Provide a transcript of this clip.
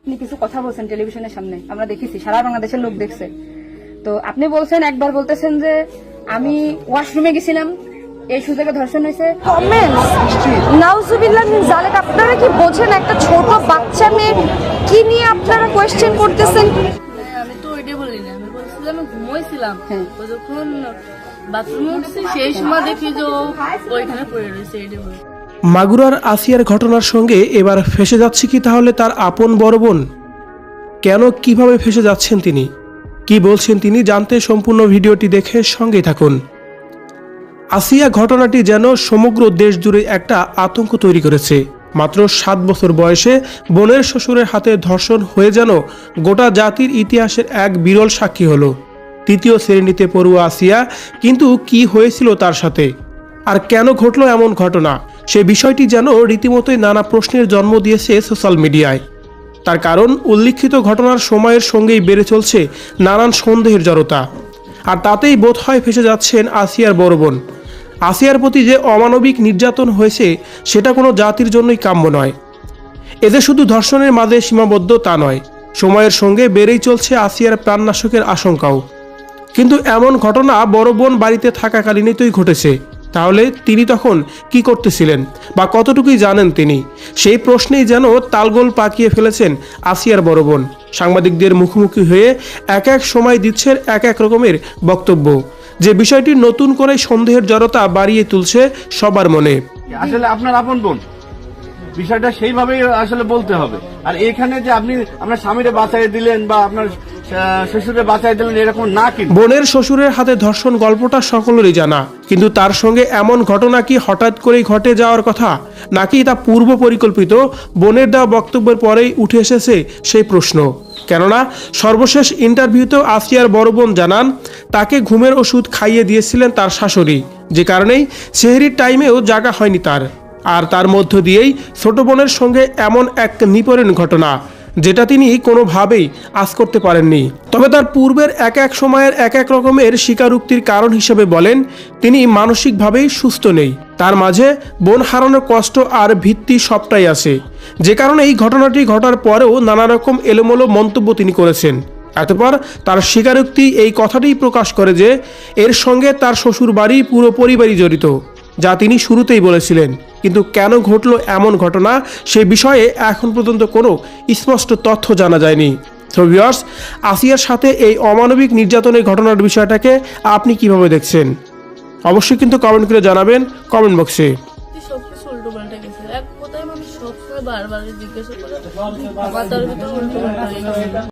আপনি কিছু কথা বলছেন টেলিভিশনের সামনে আমরা দেখেছি সারা বাংলাদেশের লোক দেখছে। তো আপনি বলছেন একবার বলতেছেন যে আমি ওয়াশরুমে গেছিলাম এই সুযোগে ধর্ষণ হয়েছে। কমেন্টস নাউজুবিল্লাহ জালেক আপনারা কি বোঝেন একটা ছোট বাচ্চা মেয়ে? কি নিয়ে আপনারা কোয়েশ্চেন করতেছেন? আমি তো ওইটাই বলি না আমি বলছিলাম আমি ঘুমোইছিলাম। হ্যাঁ। যখন বাথরুমে উঠছি সেই সময় দেখি যে ও ওইখানে পড়ে রয়েছে এইটাই বলি। মাগুরার আসিয়ার ঘটনার সঙ্গে এবার ফেসে যাচ্ছে কি তাহলে তার আপন বড় বোন? কেন কীভাবে ফেসে যাচ্ছেন তিনি? কি বলছেন তিনি জানতে সম্পূর্ণ ভিডিওটি দেখে সঙ্গেই থাকুন। আসিয়া ঘটনাটি যেন সমগ্র দেশ জুড়ে একটা আতঙ্ক তৈরি করেছে। মাত্র সাত বছর বয়সে বোনের শ্বশুরের হাতে ধর্ষণ হয়ে যেন গোটা জাতির ইতিহাসের এক বিরল সাক্ষী হলো। তৃতীয় শ্রেণীতে পড়ুয়া আসিয়া কিন্তু কি হয়েছিল তার সাথে? আর কেন ঘটলো এমন ঘটনা? সে বিষয়টি যেন রীতিমতোই নানা প্রশ্নের জন্ম দিয়েছে সোশ্যাল মিডিয়ায়। তার কারণ, উল্লিখিত ঘটনার সময়ের সঙ্গেই বেড়ে চলছে নানান সন্দেহের জড়তা। আর তাতেই বোধ হয় ফেসে যাচ্ছেন আসিয়ার বড় বোন। আসিয়ার প্রতি যে অমানবিক নির্যাতন হয়েছে, সেটা কোনো জাতির জন্যই কাম্য নয়। এদের শুধু ধর্ষণের মাঝে সীমাবদ্ধ তা নয়, সময়ের সঙ্গে বেড়েই চলছে আসিয়ার প্রাণনাশকের আশঙ্কাও। কিন্তু এমন ঘটনা বড় বোন বাড়িতে থাকাকালীনই তোই ঘটেছে। তাহলে তিনি তখন কি করতেছিলেন বা কতটুকুই জানেন তিনি? সেই প্রশ্নেই যেন তালগোল পাকিয়ে ফেলেছেন আসিয়ার বড় বোন। সাংবাদিকদের মুখোমুখি হয়ে এক এক সময় দিচ্ছেন এক এক রকমের বক্তব্য, যে বিষয়টি নতুন করে সন্দেহের জড়তা বাড়িয়ে তুলছে সবার মনে। আসলে আপনার আপন বোন। বিষয়টা সেইভাবেই আসলে বলতে হবে। আর এখানে যে আপনি আপনার স্বামীরে বাঁচাই দিলেন বা আপনার শ্বশুরে বাঁচাই দিলেন, এরকম না কিন্তু বোনের শ্বশুরের হাতে ধর্ষণ গল্পটা সকলেরই জানা, কিন্তু তার সঙ্গে এমন ঘটনা কি হঠাৎ করেই ঘটে যাওয়ার কথা? নাকি তা পূর্ব পরিকল্পিত? বোনের দেওয়া বক্তব্যের পরেই উঠে এসেছে সেই প্রশ্ন। কেননা, সর্বশেষ ইন্টারভিউতেও আসিয়ার বড় বোন জানান, তাকে ঘুমের ওষুধ খাইয়ে দিয়েছিলেন তার শাশুড়ি। যে কারণেই সেহরির টাইমেও জাগা হয়নি তার। আর তার মধ্য দিয়েই ছোট বোনের সঙ্গে এমন এক নিপরেন ঘটনা। যেটা তিনি কোনোভাবেই আজ করতে পারেননি। তবে তার পূর্বের এক এক সময়ের এক এক রকমের স্বীকারোক্তির কারণ হিসেবে বলেন, তিনি মানসিকভাবেই সুস্থ নেই। তার মাঝে বোন হারানোর কষ্ট আর ভিত্তি সবটাই আছে। যে কারণে এই ঘটনাটি ঘটার পরেও নানা রকম এলোমেলো মন্তব্য তিনি করেছেন। এতপর তার স্বীকারোক্তি এই কথাটিই প্রকাশ করে যে, এর সঙ্গে তার শ্বশুর বাড়ি পুরো পরিবারই জড়িত, যা তিনি শুরুতেই বলেছিলেন। কিন্তু কেন ঘটল এমন ঘটনা সে বিষয়ে এখন পর্যন্ত কোনো স্পষ্ট তথ্য জানা যায়নি। তো আসিয়ার সাথে এই অমানবিক নির্যাতনের ঘটনার বিষয়টাকে আপনি কীভাবে দেখছেন? অবশ্যই কিন্তু কমেন্ট করে জানাবেন কমেন্ট বক্সে বারবার জিজ্ঞাসা করে